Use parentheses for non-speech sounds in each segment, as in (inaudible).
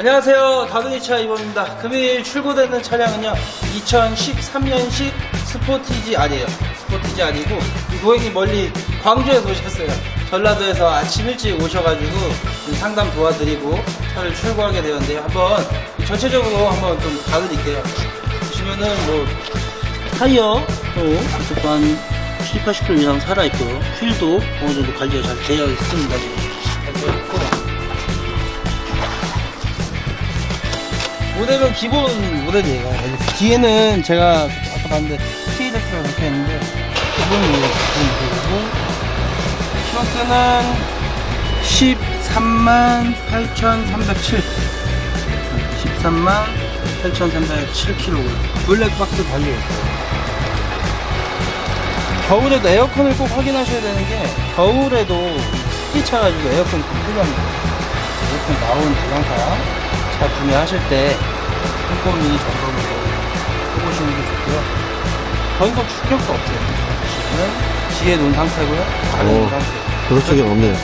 안녕하세요. 다둥이차 이범입니다. 금일 출고되는 차량은요, 2013년식 스포티지 아니에요. 스포티지 아니고, 이 고객님 멀리 광주에서 오셨어요. 전라도에서 아침 일찍 오셔가지고 이 상담 도와드리고 차를 출고하게 되었는데요. 한번 전체적으로 한번 좀 봐드릴게요. 보시면은 뭐, 타이어 또 이쪽도 한 70, 80km 이상 살아있고요. 휠도 어느 정도 관리가 잘 되어 있습니다. 지금. 모델은 기본 모델이에요. 뒤에는 제가 아까 봤는데 TLX라고 적혀 있는데 기본 모델 기본 모델이고 키로수는 13만 8,307 13만 8,307kg 블랙박스 달려 있어요. 겨울에도 에어컨을 꼭 확인하셔야 되는 게 겨울에도 습기 차가지고 에어컨이 꼭 필요합니다. 에어컨 나온 대상사 차 구매하실 때 꼼꼼히 점검을 해보시는 게 좋고요. 변속 충격도 없어요. 지금 뒤에 놓은 상태고요. 안에 놓은 오. 상태. 그런 적이 없네요.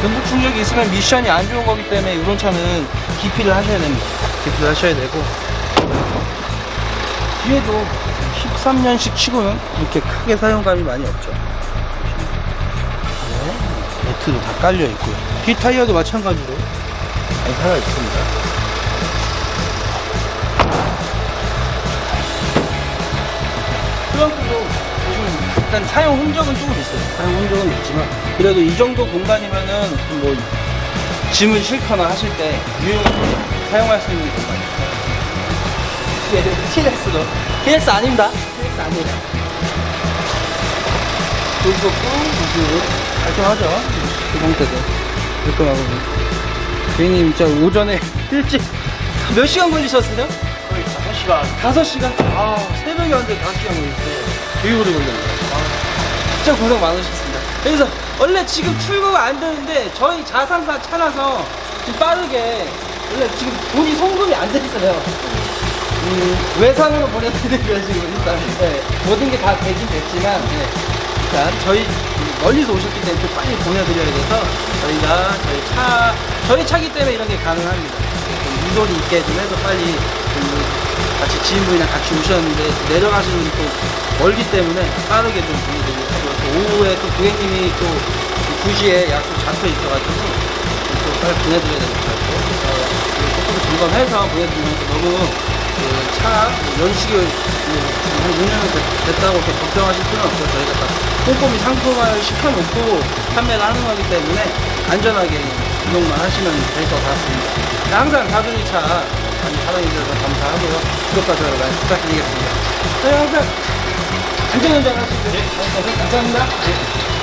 변속 충격이 있으면 미션이 안 좋은 거기 때문에 이런 차는 기피를 하셔야 됩니다. 기피를 하셔야 되고 뒤에도 13년식 치고는 이렇게 크게 사용감이 많이 없죠. 네, 매트도 다 깔려 있고요. 뒤 타이어도 마찬가지로 잘 살아 있습니다. 트렁크도 일단 사용 흔적은 조금 있어요. 사용 흔적은 있지만 그래도 이 정도 공간이면은 뭐 짐을 싣거나 하실 때 유용하게 사용할 수 있는 공간이에요. 얘들 TLX도 TLX 아닙니다. TLX 아니에요. 여기서 꾹 깔끔하죠. 그 상태도 깔끔하고 고객님 진짜 오전에 (laughs) 일찍 몇 시간 걸리셨어요? 거의 5시간 5시간? 아, 새벽에 왔는데 5시간 걸렸어요. 되게 오래 걸렸네요. 아, 진짜 고생 많으셨습니다. 그래서 원래 지금 출고가 안 되는데 저희 자산사 차라서 지금 빠르게 원래 지금 돈이 송금이 안 됐어요. 음, 외상으로 보내드리고요, 지금 일단. 네, 모든 게 다 되긴 됐지만, 네. 일단 저희 멀리서 오셨기 때문에 좀 빨리 보내드려야 돼서 저희가 저희 차, 저희 차기 때문에 이런 게 가능합니다. 좀 유도리 있게 좀 해서 빨리 좀 같이 지인분이랑 같이 오셨는데 내려가시는 분이 또 멀기 때문에 빠르게 좀 보내드리고 하고요. 또 오후에 또 고객님이 또 2시에 약속 잡혀 있어가지고 또 빨리 보내드려야 되니까 또 조금 점검해서 보내드리면 또 너무 그차 연식이 뭐한 6년 됐다고 이렇게 걱정하실 필요는 없고 저희가 다 꼼꼼히 상품화를 시켜놓고 판매를 하는 거기 때문에 안전하게 이용만 하시면 될 것 같습니다. 네, 항상 다둥이차 많이 사랑해주셔서 감사하고요. 구독과 좋아요 많이 부탁드리겠습니다. 저희 항상 안전운전 하시고 네, 감사합니다. 네.